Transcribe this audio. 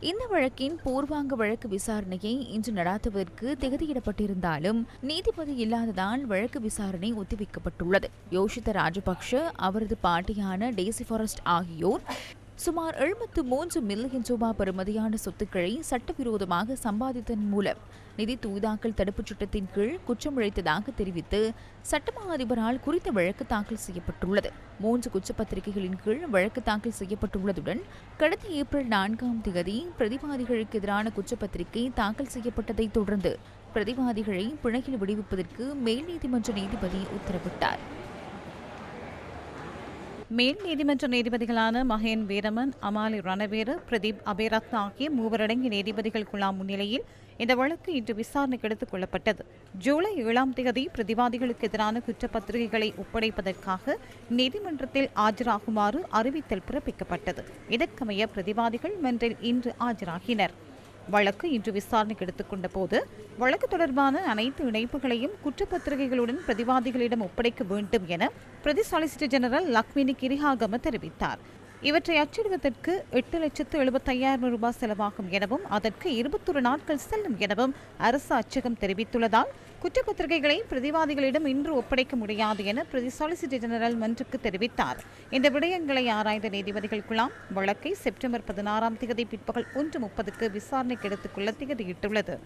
இந்த வழக்கின் பூர்வாங்க வழக்கு விசாரணையை இன்று நடாத்துவதற்கு திகதியிடப்பட்டிருந்தாலும் நீதிபதி இல்லாததால் வழக்கு விசாரணை ஒத்திவைக்கப்பட்டுள்ளது. யோஷித ராஜபக்ஷ அவரது பாட்டியான டேசி ஃபாரஸ்ட் ஆகியோர் சுமார் எழுபத்து மூன்று மில்லியன் ரூபாய் பெறுமதியான சொத்துக்களை சட்டவிரோதமாக சம்பாதித்ததன் மூலம் நிதி தூதாக்கல் தடுப்புச் சட்டத்தின் கீழ் குற்றம் இழைத்ததாக தெரிவித்து சட்டமா அதிபரால் குறித்த வழக்கு தாக்கல் செய்யப்பட்டுள்ளது. மூன்று குற்றப்பத்திரிகைகளின் கீழ் வழக்கு தாக்கல் செய்யப்பட்டுள்ளதுடன் கடந்த ஏப்ரல் நான்காம் தேதி பிரதிவாதிகளுக்கு எதிரான குற்றப்பத்திரிகை தாக்கல் செய்யப்பட்டதைத் தொடர்ந்து பிரதிவாதிகளை பிணையில் விடுவிப்பதற்கு மேல் நீதிமன்ற நீதிபதி உத்தரவிட்டார். மேல் நீதிமன்ற நீதிபதிகளான மகேன் வீரமன் அமாலி ரணவீர பிரதீப் அபேரத்ன ஆகிய மூவரடங்கிய நீதிபதிகள் குழாம் முன்னிலையில் இந்த வழக்கு இன்று விசாரணைக்கு எடுத்துக் கொள்ளப்பட்டது. ஜூலை ஏழாம் தேதி பிரதிவாதிகளுக்கு எதிரான குற்றப்பத்திரிகைகளை ஒப்படைப்பதற்காக நீதிமன்றத்தில் ஆஜராகுமாறு அறிவித்தல் பிறப்பிக்கப்பட்டது. இதற்கமைய பிரதிவாதிகள் மன்றில் இன்று ஆஜராகினர். வழக்கு இன்று விசாரணைக்கு எடுத்துக்கொண்ட போது வழக்கு தொடர்பான அனைத்து இணைப்புகளையும் குற்றப்பத்திரிகைகளுடன் பிரதிவாதிகளிடம் ஒப்படைக்க வேண்டும் என பிரதி சாலிசிட்டர் ஜெனரல் லக்மினி கிரிஹாகம தெரிவித்தார். இவற்றை அச்சிடுவதற்கு எட்டு லட்சத்து எழுபத்தையாயிரம் ரூபாய் செலவாகும் எனவும் அதற்கு இருபத்தொரு நாட்கள் செல்லும் எனவும் அரசு அச்சகம் தெரிவித்துள்ளதால் குற்றப்பத்திரிகைகளை பிரதிவாதிகளிடம் இன்று ஒப்படைக்க முடியாது என பிரதி சாலிசிட்டர் ஜெனரல் மன்றுக்கு தெரிவித்தார். இந்த விடயங்களை ஆராய்ந்த நீதிபதிகள் குழாம் வழக்கை செப்டம்பர் பதினாறாம் தேதி பிற்பகல் ஒன்று முப்பதுக்கு விசாரணைக்கு எடுத்துக்கொள்ள திகதியிட்டுள்ளது.